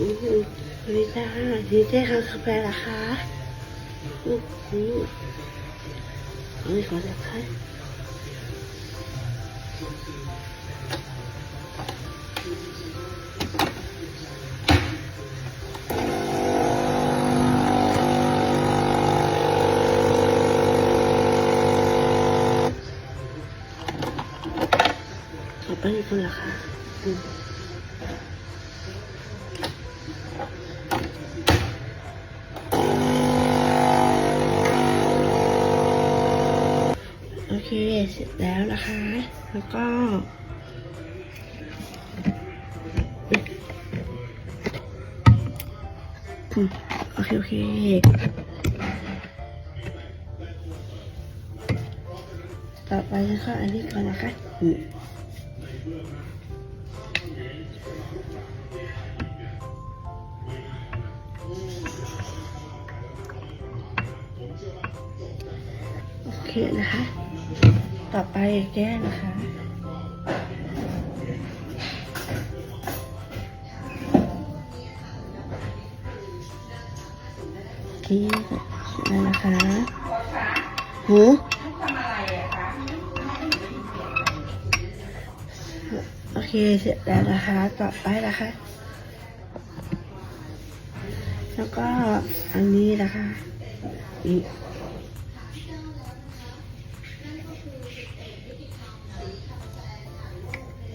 อืมสวัสดีจ้าดีเจค่ะกาแฟเหรอคะอืมอืมอันนี้ขอจับให้ขอบคุณคนเหรอคะอืม โอ เสร็จแล้วนะคะ แล้วก็โอเค โอเค ต่อไปนะคะอันนี้ก่อนนะคะโอเคนะคะ ต่อไปแก้นะคะโอเคเสร็จแล้นะคะหูโอเคเสร็จแล้วนะคะ ต่อไปนะคะ แล้วก็อันนี้นะคะนี่อืม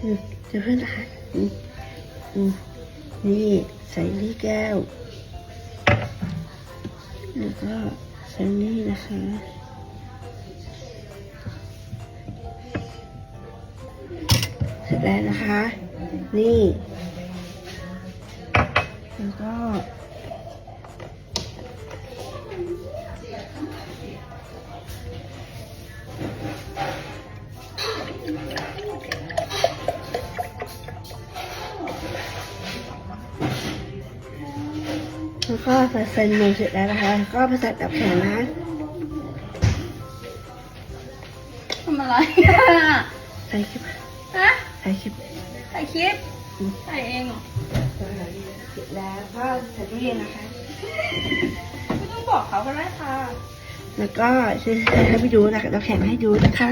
เดี๋ยวเพื่อนนะคะอืมอืมนี่ใส่นี่แก้ว แล้วก็ใส่นี่นะคะเสร็จแล้วนะคะ นี่ แล้วก็ แล้วก็ใส่เฟรนมือเสร็จแล้วนะคะ ก็ไปใส่กับแขนนะทำอะไรใส่คลิปฮะใส่คลิปถ่ายคลิปถ่ายเองเหรอเสร็จแล้วก็ใส่ตู้เย็นนะคะไม่ต้องบอกเขาก็ได้ค่ะ แล้วก็จะให้ไปดูนะคะเราแข่งให้ดูนะคะ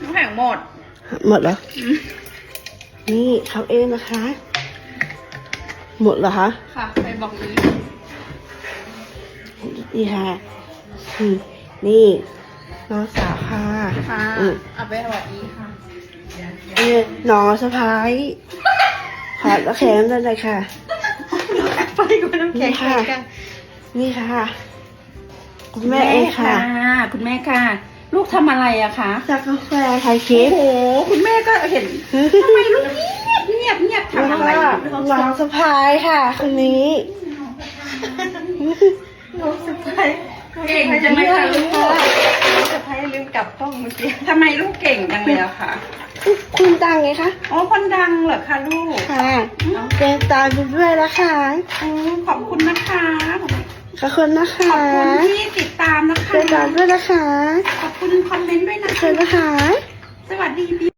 น้ำแข็งหมด หมดแล้ว นี่เขาเองนะคะ หมดเหรอคะ ค่ะ ไปบอกนี้ นี่ค่ะอืมนี่น้องสาวค่ะค่ะอืมเอาไปสวัสดีค่ะนี่น้องสะพ้ายขอแล้วแข่งนั่นเลยค่ะไปกับน้ำแข็งนี่ค่ะกันนี่ค่ะ คุณแม่เองค่ะ คุณแม่ค่ะ ลูกทำอะไรอะคะจากกาแฟไทยเค้กโอ้โหคุณแม่ก็เห็นทำไมลูกเงียบเงียบเงียบทำอะไรอยู่น้องสะพ้ายค่ะ คนนี้ น้องสะพ้ายเก่งจังเลยค่ะลูกน้องสะพ้ายลืมกลับห้องเมื่อกี้ทำไมลูกเก่งจังเลยอะคะคุณตังไงคะ อ๋อคนดังเหรอคะลูก ค่ะเป็นตามด้วยนะคะอืมขอบคุณนะคะ ขอบคุณนะคะ ขอบคุณที่ติดตามนะคะเป็นตามด้วยนะคะ ขอบคุณคอมเมนต์ด้วยนะขอบคุณนะคะ สวัสดีพี่